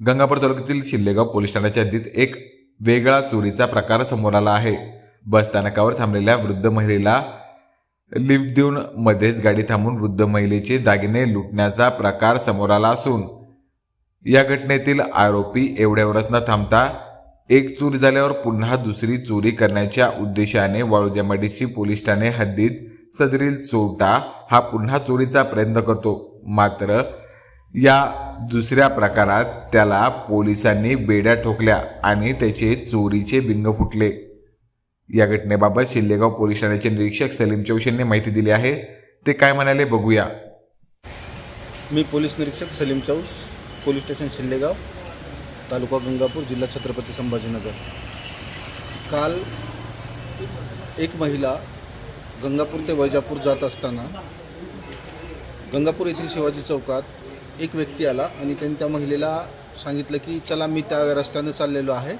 गंगापूर तालुक्यातील शिल्लेगाव पोलीस ठाण्याच्या हद्दीत एक वेगळा चोरीचा प्रकार समोर आला आहे. बस स्थानकावर थांबलेल्या वृद्ध महिलेला लिफ्ट देऊन मध्येच गाडी थांबून वृद्ध महिलेचे दागिने लुटण्याचा प्रकार समोर आला असून या घटनेतील आरोपी एवढ्यावरच न थांबता एक चोरी झाल्यावर पुन्हा दुसरी चोरी करण्याच्या उद्देशाने वाळूज पोलीस ठाणे हद्दीत सदरील चोरटा हा पुन्हा चोरीचा प्रयत्न करतो. मात्र या दुसऱ्या प्रकारात त्याला पोलिसांनी बेड्या ठोकल्या आणि त्याचे चोरीचे बिंग फुटले. या घटनेबाबत शिल्लेगाव पोलीस ठाण्याचे निरीक्षक सलीम चौशींनी माहिती दिली आहे. ते काय म्हणाले बघूया. मी पोलीस निरीक्षक सलीम चौस पोलीस स्टेशन शिल्लेगाव तालुका गंगापूर जिल्हा छत्रपती संभाजीनगर. काल एक महिला गंगापूर ते वैजापूर जात असताना गंगापूर येथील शिवाजी चौकात एक व्यक्ती आला आणि त्यांनी त्या महिलेला सांगितलं की चला मी त्या रस्त्यानं चाललेलो आहे.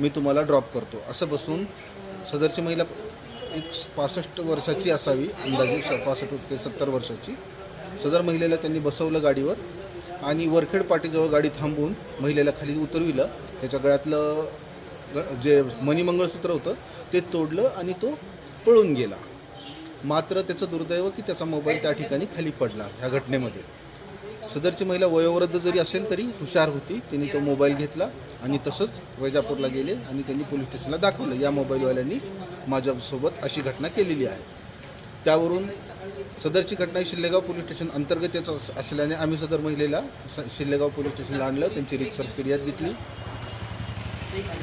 मी तुम्हाला ड्रॉप करतो. असं बसून सदरची महिला एक पासष्ट वर्षाची असावी अंदाजे स पासष्ट ते सत्तर वर्षाची. सदर महिलेला त्यांनी बसवलं गाडीवर आणि वरखेड पाटीजवळ गाडी थांबवून महिलेला खाली उतरविलं. त्याच्या गळ्यातलं जे मणिमंगळसूत्र होतं ते तोडलं आणि तो पळून गेला. मात्र त्याचं दुर्दैव की त्याचा मोबाईल त्या ठिकाणी खाली पडला ह्या घटनेमध्ये. सदरची महिला वयोवृद्ध जरी असेल तरी हुशार होती. तिने तो मोबाईल घेतला आणि तसंच वैजापूरला गेले आणि त्यांनी पोलीस स्टेशनला दाखवलं. या मोबाईलवाल्यांनी माझ्यासोबत अशी घटना केलेली आहे. त्यावरून सदरची घटना ही शिल्लेगाव पोलीस स्टेशन अंतर्गत येत असल्याने आम्ही सदर महिलेला शिल्लेगाव पोलीस स्टेशनला आणलं. त्यांची रिक्सर फिर्याद घेतली.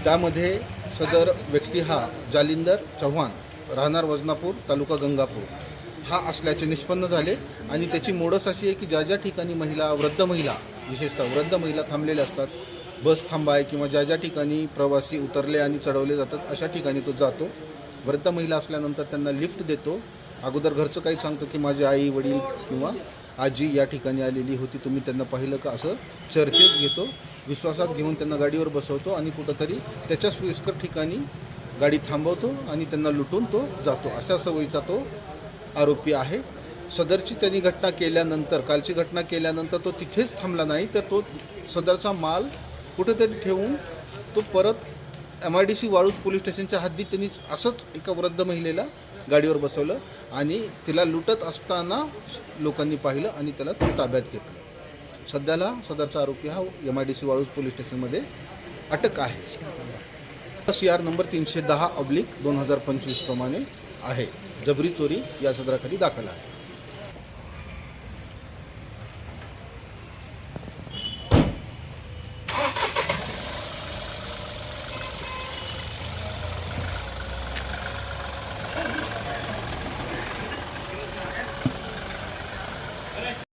त्यामध्ये सदर व्यक्ती हा जालिंदर चव्हाण राहणार वजनापूर तालुका गंगापूर. हा असल्याचे निष्पन्न झाले. आणि त्याची मोडस अशी आहे की ज्या ज्या ठिकाणी महिला वृद्ध महिला विशेषतः वृद्ध महिला थांबलेल्या असतात बस थांबाय किंवा ज्या ज्या ठिकाणी प्रवासी उतरले आणि चढवले जातात अशा ठिकाणी तो जातो. वृद्ध महिला असल्यानंतर त्यांना लिफ्ट देतो. अगोदर घरचं काही सांगतो की माझे आई वडील किंवा आजी या ठिकाणी आलेली होती तुम्ही त्यांना पाहिलं का? असं चर्चेत घेतो. विश्वासात घेऊन त्यांना गाडीवर बसवतो आणि कुठंतरी त्याच्या सोयीस्कर ठिकाणी गाडी थांबवतो आणि त्यांना लुटून तो जातो. अशा सवयीचा तो आरोपी आहे. सदरची त्यांनी घटना केल्यानंतर कालची घटना केल्यानंतर तो तिथेच थांबला नाही तर तो सदरचा माल कुठेतरी ठेवून तो परत M I D C Waluj police स्टेशनच्या हद्दीत त्यांनी असंच एका वृद्ध महिलेला गाडीवर बसवलं आणि तिला लुटत असताना लोकांनी पाहिलं आणि त्याला तो ताब्यात घेतलं. सध्याला सदरचा आरोपी हा M I D C Waluj police स्टेशनमध्ये अटक आहे. सी आर नंबर तीनशे दहा अब्लिक दोन हजार पंचवीसप्रमाणे आहे. जबरी चोरी या सदराखाली दाखल आहे.